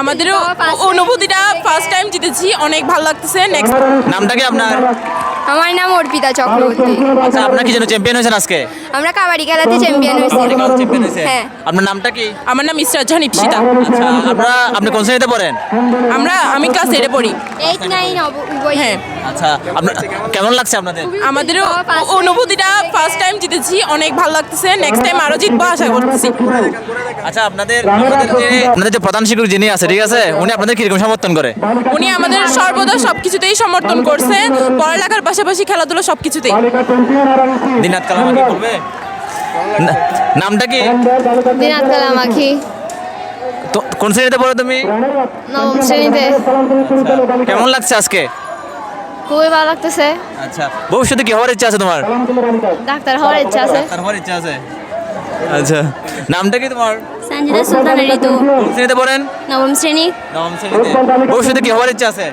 আমাদেরও অনুভূতিটা first time জিতেছি অনেক ভালো লাগতেছে। নেক্সট নামটা কি আপনার? আমার নাম অর্পিতা চক্রবর্তী। আচ্ছা আপনার কি যেন চ্যাম্পিয়ন হয়েছেন আজকে? আমরা কাবাডি খেলাতে চ্যাম্পিয়ন হয়েছি। হ্যাঁ। আপনার নামটা কি? আমার নাম ইসরাত জাহান ইপসিতা। আচ্ছা আপনারা আপনি কোন শ্রেণীতে পড়েন? আমরা আমি ক্লাস এইটে পড়ি। এইট নাইন উভয় হ্যাঁ। আচ্ছা আপনার কেমন লাগছে আপনাদের? আমাদেরও অনুভূতিটা ফার্স্ট টাইম জিতেছি অনেক ভালো লাগতেছে নেক্সট টাইম আরও জিতবো আশা করতেছি। আচ্ছা আপনাদের আপনাদের যে আপনাদের যে প্রধান শিক্ষক যিনি আছে ঠিক আছে উনি আপনাদের কীরকম সমর্থন করে? উনি আমাদের সর্বদা সব কিছুতেই সমর্থন করছে পড়ালেখার পাশাপাশি খেলাধুলা সব কিছুতেই দিনাত কালাম কি না- নামটা কি? দিনাত কালামাখি তো কোন শ্রেণীতে পড়ো তুমি? নবম শ্রেণীতে। কেমন লাগছে আজকে? খুবই ভালো লাগতেছে। আচ্ছা ভবিষ্যতে কি হওয়ার ইচ্ছা আছে তোমার? ডাক্তার হওয়ার ইচ্ছা আছে। ডাক্তার হওয়ার ইচ্ছা আছে। আচ্ছা। নামটা কি তোমার? সঞ্জিতা সুলতান ঋতু কোন শ্রেণীতে পড়েন? নবম শ্রেণি। নবম শ্রেণীতে। ভবিষ্যতে কি হওয়ার ইচ্ছা আছে?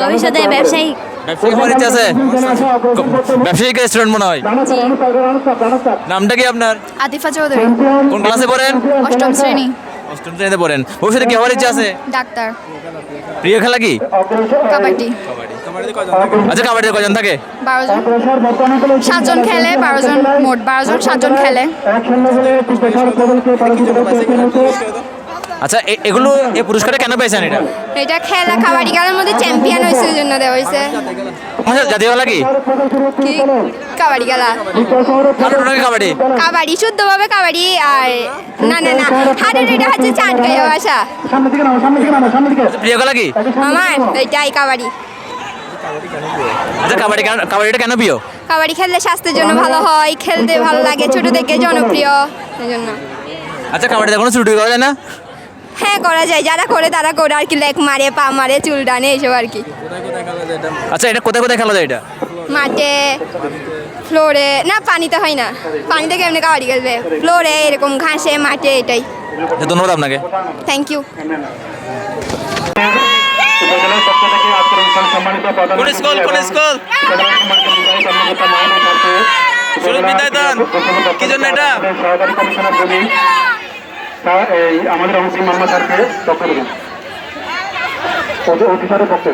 ভবিষ্যতে ব্যবসায়ী। ব্যবসায়ী হওয়ার ইচ্ছা আছে? ব্যবসায়িক রেস্টুরেন্ট মনে হয়? নামটা কি আপনার? আতিফা চৌধুরী। কোন ক্লাসে পড়েন? অষ্টম শ্রেণি। অষ্টম শ্রেণীতে পড়েন। ভবিষ্যতে কি হওয়ার ইচ্ছা আছে? ডাক্তার। প্রিয় খেলা কি? কাবাডি। আচ্ছা কাবাডিতে কজন থাকে? বারো জন সাতজন খেলে বারো জন মোট বারো জন সাতজন খেলে। আচ্ছা এগুলো এই পুরস্কারটা কেন পেয়েছেন এটা? এটা খেলা কাবাডি খেলার মধ্যে চ্যাম্পিয়ন হয়েছে ওই জন্য দেওয়া হয়েছে। আচ্ছা জাতীয় খেলা কি? কি? কাবাডি খেলা। কাবাডি? কাবাডি শুদ্ধভাবে কাবাডি আর না না না হাটের এটা হচ্ছে চাটগাঁয়া ভাষা। প্রিয় খেলা কি? আমার এটাই কাবাডি। আচ্ছা কাবাডি কাবাডিটা কেন প্রিয়? কাবাডি খেললে স্বাস্থ্যের জন্য ভালো হয় খেলতে ভালো লাগে ছোট থেকে জনপ্রিয় এই জন্য আচ্ছা কাবাডিতে কোনো ছুটি করা যায় না? হ্যাঁ করা যায়। যারা করে তারা করে আর কি লেগ মারে পা মারে চুল টানে এইসব আর কি। আচ্ছা এটা কোথায় কোথায় খেলা যায় এটা? মাঠে ফ্লোরে না পানিতে হয় না। পানিতে কেমনি কাবাডি খেলবে? ফ্লোরে এরকম ঘাসে মাঠে এটাই। আচ্ছা, ধন্যবাদ আপনাকে। থ্যাংক ইউ কোন স্কুল কোন স্কুল সুরজ বিদ্যায়তন। কি জন্য এটা? সহকারী কমিশনার বলি তা এই আমাদের অংশী মামলা স্যারকে পক্ষ অতি স্যারের পক্ষ